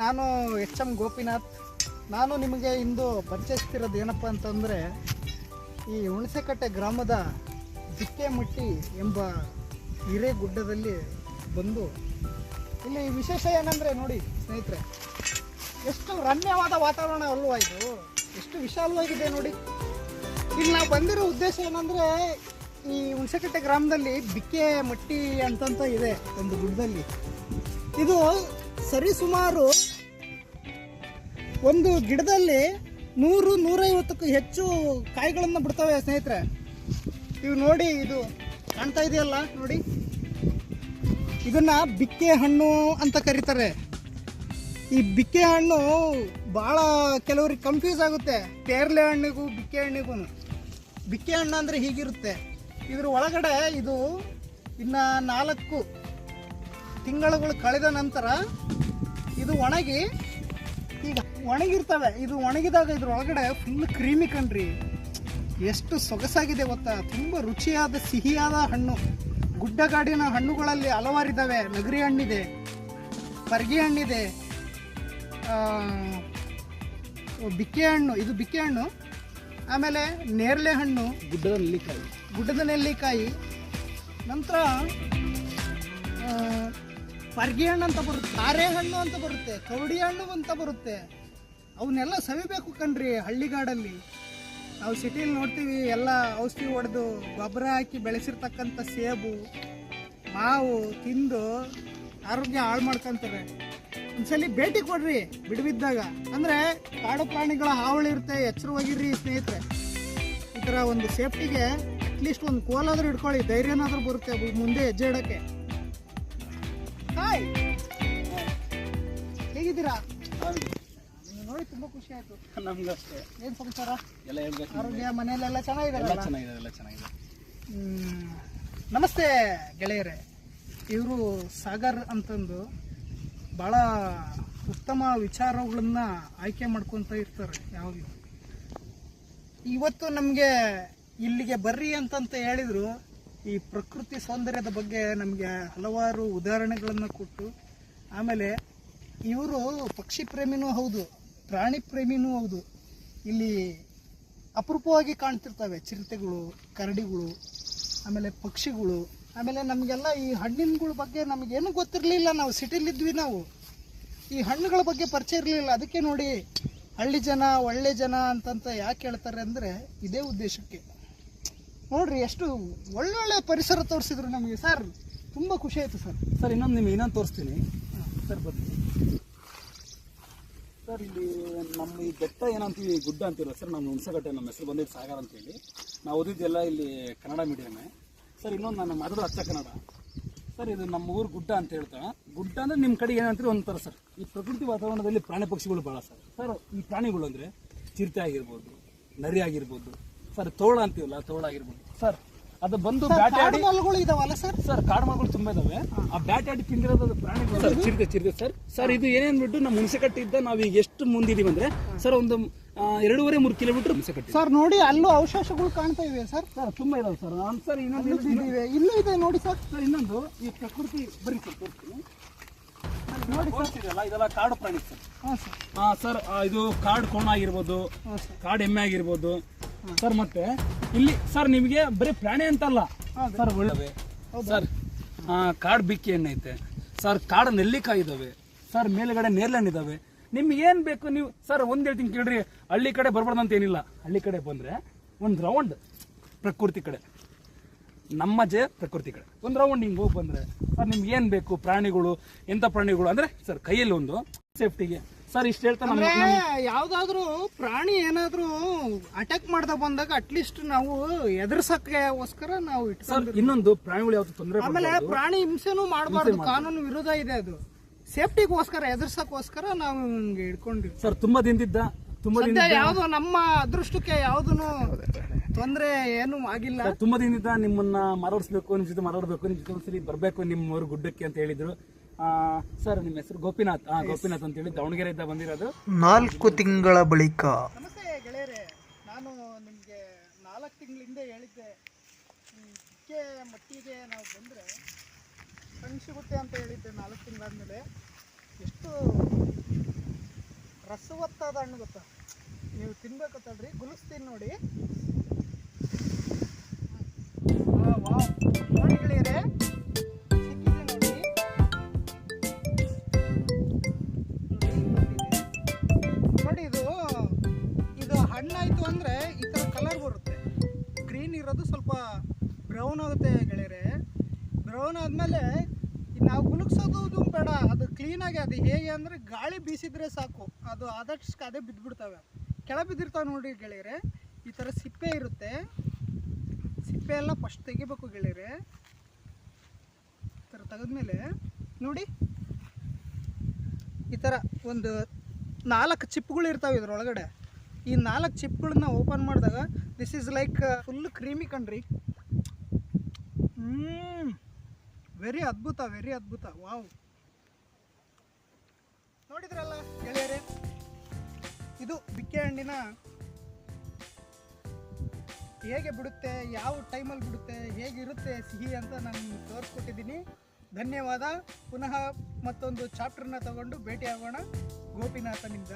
ನಾನು H M Gopinath. ನಾನು ನಿಮಗೆ ಇಂದು ಪರಿಚಯಿಸ್ತಿರೋದು ಏನಪ್ಪ ಅಂತಂದರೆ, ಈ ಹುಣಸೆಕಟ್ಟೆ ಗ್ರಾಮದ ಜಿಕ್ಕೆಮಟ್ಟಿ ಎಂಬ ಹಿರೇಗುಡ್ಡದಲ್ಲಿ ಬಂದು, ಇಲ್ಲಿ ವಿಶೇಷ ಏನಂದರೆ ನೋಡಿ ಸ್ನೇಹಿತರೆ, ಎಷ್ಟು ರಮ್ಯವಾದ ವಾತಾವರಣ ಅಲ್ವಾ ಇದು? ಎಷ್ಟು ವಿಶಾಲವಾಗಿದೆ ನೋಡಿ. ಇಲ್ಲಿ ನಾವು ಬಂದಿರೋ ಉದ್ದೇಶ ಏನಂದರೆ, ಈ ಹುಣಸೆಕಟ್ಟೆ ಗ್ರಾಮದಲ್ಲಿ ಬಿಕ್ಕೆ ಮಟ್ಟಿ ಅಂತಂತ ಇದೆ ಒಂದು ಗುಡ್ಡದಲ್ಲಿ. ಇದು ಸರಿಸುಮಾರು ಒಂದು ಗಿಡದಲ್ಲಿ ನೂರು, ನೂರೈವತ್ತಕ್ಕೂ ಹೆಚ್ಚು ಕಾಯಿಗಳನ್ನು ಬಿಡ್ತವೆ ಸ್ನೇಹಿತರೆ. ಇವು ನೋಡಿ, ಇದು ಕಾಣ್ತಾ ಇದೆಯಲ್ಲ, ನೋಡಿ. ಇದನ್ನ ಬಿಕ್ಕೆ ಹಣ್ಣು ಅಂತ ಕರೀತಾರೆ. ಈ ಬಿಕ್ಕೆ ಹಣ್ಣು ಭಾಳ ಕೆಲವ್ರಿಗೆ ಕನ್ಫ್ಯೂಸ್ ಆಗುತ್ತೆ. ಪೇರ್ಲೆ ಹಣ್ಣಿಗೂ, ಬಿಕ್ಕೆ ಹಣ್ಣಿಗೂ ಬಿಕ್ಕೆ ಹಣ್ಣು ಅಂದರೆ ಹೀಗಿರುತ್ತೆ. ಇದ್ರ ಒಳಗಡೆ ಇದು ಇನ್ನು ನಾಲ್ಕು ತಿಂಗಳುಗಳು ಕಳೆದ ನಂತರ ಇದು ಒಣಗಿ ಈಗ ಒಣಗಿರ್ತವೆ. ಇದು ಒಣಗಿದಾಗ ಇದ್ರ ಒಳಗಡೆ ಫುಲ್ ಕ್ರೀಮಿ ಕಣ್ರಿ. ಎಷ್ಟು ಸೊಗಸಾಗಿದೆ ಗೊತ್ತಾ? ತುಂಬ ರುಚಿಯಾದ ಸಿಹಿಯಾದ ಹಣ್ಣು. ಗುಡ್ಡಗಾಡಿನ ಹಣ್ಣುಗಳಲ್ಲಿ ಹಲವಾರಿದ್ದಾವೆ ನಗರಿ ಹಣ್ಣಿದೆ ಪರ್ಗಿ ಹಣ್ಣಿದೆ ಬಿಕ್ಕೆ ಹಣ್ಣು. ಇದು ಬಿಕ್ಕೆ ಹಣ್ಣು. ಆಮೇಲೆ ನೇರಳೆ ಹಣ್ಣು. ಗುಡ್ಡದ ನೆಲ್ಲಿಕಾಯಿ. ಗುಡ್ಡದ ನೆಲ್ಲಿಕಾಯಿ. ನಂತರ ಆ, ಪರ್ಗಿ ಹಣ್ಣು ಅಂತ ಬರುತ್ತೆ ಕಾರೆ ಹಣ್ಣು ಅಂತ ಬರುತ್ತೆ ಕವಡಿ ಹಣ್ಣು ಅಂತ ಬರುತ್ತೆ. ಅವನ್ನೆಲ್ಲ ಸವಿಬೇಕು ಕಣ್ರಿ ಹಳ್ಳಿಗಾಡಲ್ಲಿ. ನಾವು ಸಿಟಿಲಿ ನೋಡ್ತೀವಿ ಎಲ್ಲ ಔಷಧಿ ಹೊಡೆದು ಗೊಬ್ಬರ ಹಾಕಿ ಬೆಳೆಸಿರ್ತಕ್ಕಂಥ ಸೇಬು ಮಾವು ತಿಂದು ಆರೋಗ್ಯ ಹಾಳು ಮಾಡ್ಕೊಂತಾರೆ ಒಂದ್ಸಲಿ ಭೇಟಿ ಕೊಡ್ರಿ ಬಿಡುವಿದ್ದಾಗ. ಅಂದರೆ ಕಾಡು ಪ್ರಾಣಿಗಳ ಹಾವಳಿ ಇರುತ್ತೆ ಎಚ್ಚರವಾಗಿರ್ರಿ ಸ್ನೇಹಿತರೆ. ಈ ಒಂದು ಸೇಫ್ಟಿಗೆ ಅಟ್ಲೀಸ್ಟ್ ಒಂದು ಕೋಲಾದ್ರೂ ಇಟ್ಕೊಳ್ಳಿ ಧೈರ್ಯನಾದರೂ ಬರುತ್ತೆ ಮುಂದೆ ಹೆಜ್ಜೆ ಇಡಕ್ಕೆ. ಹಾಯ್ ಹೇಗಿದ್ದೀರಾ? ನೀವು ನೋಡಿ ತುಂಬಾ ಖುಷಿ ಆಯ್ತು. ನಮ್ಗೆ ಅಷ್ಟೇ ಏನ್ ಸಮಾಚಾರ? ಎಲ್ಲ ಹೇಳ್ಬೇಕು ಆರೋಗ್ಯ ಮನೆಯಲ್ಲೆಲ್ಲ ಎಲ್ಲ ಚೆನ್ನಾಗಿದಾರಲ್ಲ ಚೆನ್ನಾಗಿದೆ ಎಲ್ಲ ಚೆನ್ನಾಗಿದೆ ನಮಸ್ತೆ ಗೆಳೆಯರೇ. ಇವರು ಸಾಗರ್ ಅಂತಂದು ಭಾಳ ಉತ್ತಮ ವಿಚಾರಗಳನ್ನ ಆಯ್ಕೆ ಮಾಡ್ಕೊತ ಇರ್ತಾರೆ ಯಾವಾಗಲೂ. ಇವತ್ತು ನಮಗೆ ಇಲ್ಲಿಗೆ ಬರ್ರಿ ಅಂತಂತ ಹೇಳಿದ್ರು. ಈ ಪ್ರಕೃತಿ ಸೌಂದರ್ಯದ ಬಗ್ಗೆ ನಮಗೆ ಹಲವಾರು ಉದಾಹರಣೆಗಳನ್ನು ಕೊಟ್ಟು, ಆಮೇಲೆ ಇವರು ಪಕ್ಷಿ ಪ್ರೇಮಿನೂ ಹೌದು, ಪ್ರಾಣಿ ಪ್ರೇಮಿನೂ ಹೌದು. ಇಲ್ಲಿ ಅಪರೂಪವಾಗಿ ಕಾಣ್ತಿರ್ತವೆ, ಚಿರತೆಗಳು, ಕರಡಿಗಳು, ಆಮೇಲೆ ಪಕ್ಷಿಗಳು. ಆಮೇಲೆ ನಮಗೆಲ್ಲ ಈ ಹಣ್ಣಿನಗಳ ಬಗ್ಗೆ ನಮಗೇನು ಗೊತ್ತಿರಲಿಲ್ಲ ನಾವು, ಸಿಟಿಲಿದ್ವಿ ನಾವು. ಈ ಹಣ್ಣುಗಳ ಬಗ್ಗೆ ಪರಿಚಯ ಇರಲಿಲ್ಲ. ಅದಕ್ಕೆ ನೋಡಿ ಹಳ್ಳಿ ಜನ, ಒಳ್ಳೆ ಜನ ಅಂತಂತ ಯಾಕೆ ಹೇಳ್ತಾರೆ ಅಂದರೆ ಇದೇ ಉದ್ದೇಶಕ್ಕೆ. ನೋಡ್ರಿ, ಎಷ್ಟು ಒಳ್ಳೊಳ್ಳೆ ಪರಿಸರ ತೋರಿಸಿದ್ರು ನಮಗೆ. ಸರ್, ತುಂಬ ಖುಷಿ ಆಯಿತು ಸರ್. ಸರ್, ಇನ್ನೊಂದು ನಿಮಗೆ ಇನ್ನೊಂದು ತೋರಿಸ್ತೀನಿ. ಸರ್ ಬರ್ತೀನಿ ಸರ್, ಇಲ್ಲಿ ನಮ್ಮ ಈ ಬೆಟ್ಟ ಏನಂತೀವಿ, ಗುಡ್ಡ ಅಂತೀರ ಸರ್, ನಮ್ಮ ಹುಣಸಗಟ್ಟೆ ನಮ್ಮ ಹೆಸರು ಬಂದಿದ್ದು ಸಾಗರ್ ಅಂತೇಳಿ. ನಾವು ಓದಿದ್ದೆಲ್ಲ ಇಲ್ಲಿ ಕನ್ನಡ ಮೀಡಿಯಮೇ ಸರ್, ಇನ್ನೊಂದು ನಾನು ಮದುವೆ ಅಚ್ಚ ಕನ್ನಡ. ಸರ್, ಇದು ನಮ್ಮ ಊರು ಗುಡ್ಡ ಅಂತ ಹೇಳ್ತಾ. ಗುಡ್ಡ ಅಂದರೆ ನಿಮ್ಮ ಕಡೆ ಏನಂತೀರಿ ಒಂಥರ ಸರ್. ಈ ಪ್ರಕೃತಿ ವಾತಾವರಣದಲ್ಲಿ ಪ್ರಾಣಿ ಪಕ್ಷಿಗಳು ಭಾಳ ಸರ್. ಸರ್, ಈ ಪ್ರಾಣಿಗಳು ಅಂದರೆ ಚಿರತೆ ಆಗಿರ್ಬೋದು, ನರಿ ಆಗಿರ್ಬೋದು ಸರ್ ತೋಳ ಅಂತೀವಲ್ಲ ತೋಳ ಆಗಿರ್ಬೋದು. ಸರ್. ಅದು ಬಂದು ಬ್ಯಾಟೆ ಕಾಡು ಮಲ್ಗಳು ಇದಾವಲ್ಲ ಸರ್? ಸರ್ ಕಾಡು ಮರಗಳು ತುಂಬಾ ಇದಾವೆ. ಆ ಬ್ಯಾಟಾಡಿ ತಿಂದಿರೋದು ಪ್ರಾಣಿಗಳು. ಸರ್ ಚಿರತೆ ಚಿರತೆ ಸರ್. ಸರ್ ಇದು ಏನೇನ್ಬಿಟ್ಟು ನಮ್ಮ ಹುಣಸೆಕಟ್ಟಿದ್ದ ನಾವು ಈಗ ಎಷ್ಟು ಮುಂದಿದೀವಿ ಅಂದ್ರೆ ಸರ್ ಒಂದು ಎರಡೂವರೆ ಮೂರು ಕಿಲೋಮೀಟರ್ ಹುಣಸೆಕಟ್ಟಿ ಸರ್ ನೋಡಿ ಅಲ್ಲೂ ಅವಶೇಷಗಳು ಕಾಣ್ತಾ ಇವೆ ಸರ್? ಸರ್ ತುಂಬಾ ಇದಾವೆ ಸರ್. ನಾನು ಸರ್ ಇನ್ನೊಂದು ಇವೆ. ಇಲ್ಲೂ ಇದೆ ನೋಡಿ ಸರ್. ಸರ್ ಇನ್ನೊಂದು ಈ ಪ್ರಕೃತಿ ಬರೀ ಸರ್ ತೋರಿಸ್ತೀನಿ. ನೋಡಿ ಇದೆಲ್ಲ ಕಾಡು ಪ್ರಾಣಿ ಸರ್. ಹಾಂ ಸರ್. ಇದು ಕಾಡು ಕೋಣ ಆಗಿರ್ಬೋದು ಕಾಡು ಎಮ್ಮೆ ಆಗಿರ್ಬೋದು ಸರ್ ಮತ್ತೆ ಇಲ್ಲಿ ಸರ್ ನಿಮಗೆ ಬರೀ ಪ್ರಾಣಿ ಅಂತಲ್ಲ. ಸರ್ ಒಳ್ಳೆ ಸರ್ ಆ, ಕಾಡು ಬಿಕ್ಕಿ ಏನೈತೆ ಐತೆ ಸರ್ ಕಾಡು ನೆಲ್ಲಿಕಾಯಿ ಇದಾವೆ. ಸರ್ ಮೇಲ್ಗಡೆ ನೇರ್ಲೆ ಹಣ್ಣು ಇದಾವೆ. ನಿಮ್ಗೆ ಏನ್ ಬೇಕು ನೀವು ಸರ್ ಒಂದ್ ಹೇಳ್ತೀನಿ ಕೇಳ್ರಿ. ಹಳ್ಳಿ ಕಡೆ ಬರ್ಬಾರ್ದು ಅಂತ ಏನಿಲ್ಲ. ಹಳ್ಳಿ ಕಡೆ ಬಂದ್ರೆ ಒಂದು ರೌಂಡ್ ಪ್ರಕೃತಿ ಕಡೆ. ನಮ್ಮ ಜಯ ಪ್ರಕೃತಿ ಕಡೆ. ಒಂದು ರೌಂಡ್ ಹಿಂಗೆ ಹೋಗಿ ಬಂದ್ರೆ ಸರ್ ನಿಮ್ಗೆ ಏನ್ ಬೇಕು? ಪ್ರಾಣಿಗಳು ಎಂತ ಪ್ರಾಣಿಗಳು? ಅಂದ್ರೆ ಸರ್ ಕೈಯಲ್ಲಿ ಒಂದು ಸೇಫ್ಟಿಗೆ ಸರ್ ಇಷ್ಟು ಹೇಳ್ತಾರೆ ಅಂದ್ರೆ ಯಾವ್ದಾದ್ರು ಪ್ರಾಣಿ ಏನಾದ್ರೂ ಅಟ್ಯಾಕ್ ಮಾಡ್ದ ಬಂದಾಗ ಅಟ್ಲೀಸ್ಟ್ ನಾವು ಎದುರ್ಸಕ್ಕೋಸ್ಕರ ನಾವು ಸರ್ ಇಟ್ಕೊಂಡು ಇನ್ನೊಂದು ಪ್ರಾಣಿಗಳು ಯಾವ್ದು ತೊಂದರೆ ಆಮೇಲೆ ಪ್ರಾಣಿ ಹಿಂಸೆನೂ ಮಾಡಬಾರ್ದು ಕಾನೂನು ವಿರೋಧ ಇದೆ ಅದು. ಸೇಫ್ಟಿಗೋಸ್ಕರ ಎದುರ್ಸಕ್ಕೋಸ್ಕರ ನಾವು ಹಿಂಗೆ ಇಟ್ಕೊಂಡಿವಿ ಸರ್ ತುಂಬಾ ದಿನದಿದ್ದ ತುಂಬಾ ದಿನ ಸದ್ಯ ಯಾವ್ದು ನಮ್ಮ ಅದೃಷ್ಟಕ್ಕೆ ಯಾವ್ದೂನು ತೊಂದ್ರೆ ಏನು ಆಗಿಲ್ಲ. ತುಂಬಾ ದಿನದಿಂದ ನಿಮ್ಮನ್ನ ಮಾತಾಡಿಸ್ಬೇಕು ನಿಮ್ ಜೊತೆ ಮಾತಾಡ್ಬೇಕು ನಿಮ್ ಜೊತೆ ಒಂದ್ಸರಿ ಬರ್ಬೇಕು ನಿಮ್ಮ ಊರು ಗುಡ್ಡಕ್ಕೆ ಅಂತ ಹೇಳಿದ್ರು. ಸರ್ ನಿಮ್ಮ ಹೆಸರು ಗೋಪಿನಾಥ್. ಹಾ ಗೋಪಿನಾಥ್ ಅಂತ ಹೇಳಿ ದಾವಣಗೆರೆ ಇಂದ ಬಂದಿರೋದು. ನಾಲ್ಕು ತಿಂಗಳ ಬಳಿಕ. ನಮಸ್ತೆ ಗೆಳೆಯರೇ ನಾನು ನಿಮಗೆ ನಾಲ್ಕು ತಿಂಗಳ ಹಿಂದೆ ಹೇಳಿದ್ದೆ. ಈ ಮಟ್ಟಿಗೆ ನಾವು ಬಂದರೆ ಕಣ್ಣು ಸಿಗುತ್ತೆ ಅಂತ ಹೇಳಿದ್ದೆ ನಾಲ್ಕು ತಿಂಗಳಾದ್ಮೇಲೆ. ಎಷ್ಟು ರಸವತ್ತಾದ ಹಣ್ಣು ಗೊತ್ತಾ? ನೀವು ತಿನ್ಬೇಕು ತಡ್ರಿ ಗುಲಿಸ್ತೀನಿ ನೋಡಿ. ಆದಮೇಲೆ ನಾವು ಗುಲುಕ್ಸೋದು ಬೇಡ, ಅದು ಕ್ಲೀನಾಗಿ ಅದು ಹೇಗೆ ಅಂದರೆ ಗಾಳಿ ಬೀಸಿದ್ರೆ ಸಾಕು. ಅದು ಆದಷ್ಟು ಅದೇ ಬಿದ್ದುಬಿಡ್ತವೆ ಕೆಳ ಬಿದ್ದಿರ್ತಾವೆ ನೋಡಿ ಗೆಳೆಯರೆ, ಈ ಥರ ಸಿಪ್ಪೆ ಇರುತ್ತೆ. ಸಿಪ್ಪೆ ಎಲ್ಲ ಫಸ್ಟ್ ತೆಗಿಬೇಕು ಗೆಳೆಯರೆ. ಈ ಥರ ತೆಗೆದ್ಮೇಲೆ ನೋಡಿ, ಈ ಥರ ಒಂದು ನಾಲ್ಕು ಚಿಪ್ಗಳು ಇರ್ತಾವೆ ಇದ್ರೊಳಗಡೆ. ಈ ನಾಲ್ಕು ಚಿಪ್ಗಳನ್ನ ಓಪನ್ ಮಾಡಿದಾಗ this is like full creamy ಕಣ್ರಿ. ವೆರಿ ಅದ್ಭುತ ವೆರಿ ಅದ್ಭುತ. ವಾವ್ ನೋಡಿದ್ರಲ್ಲ ಗೆಳೆಯರೇ? ಇದು ಬಿಕ್ಕೆ ಹಣ್ಣಿನ ಹೇಗೆ ಬಿಡುತ್ತೆ, ಯಾವ ಟೈಮಲ್ಲಿ ಬಿಡುತ್ತೆ, ಹೇಗಿರುತ್ತೆ ಸಿಹಿ ಅಂತ ನಾನು ತೋರಿಸ್ಕೊಟ್ಟಿದ್ದೀನಿ. ಧನ್ಯವಾದ. ಪುನಃ ಮತ್ತೊಂದು ಚಾಪ್ಟರ್ನ ತಗೊಂಡು ಭೇಟಿಯಾಗೋಣ. ಗೋಪಿನಾಥನಿಂದ.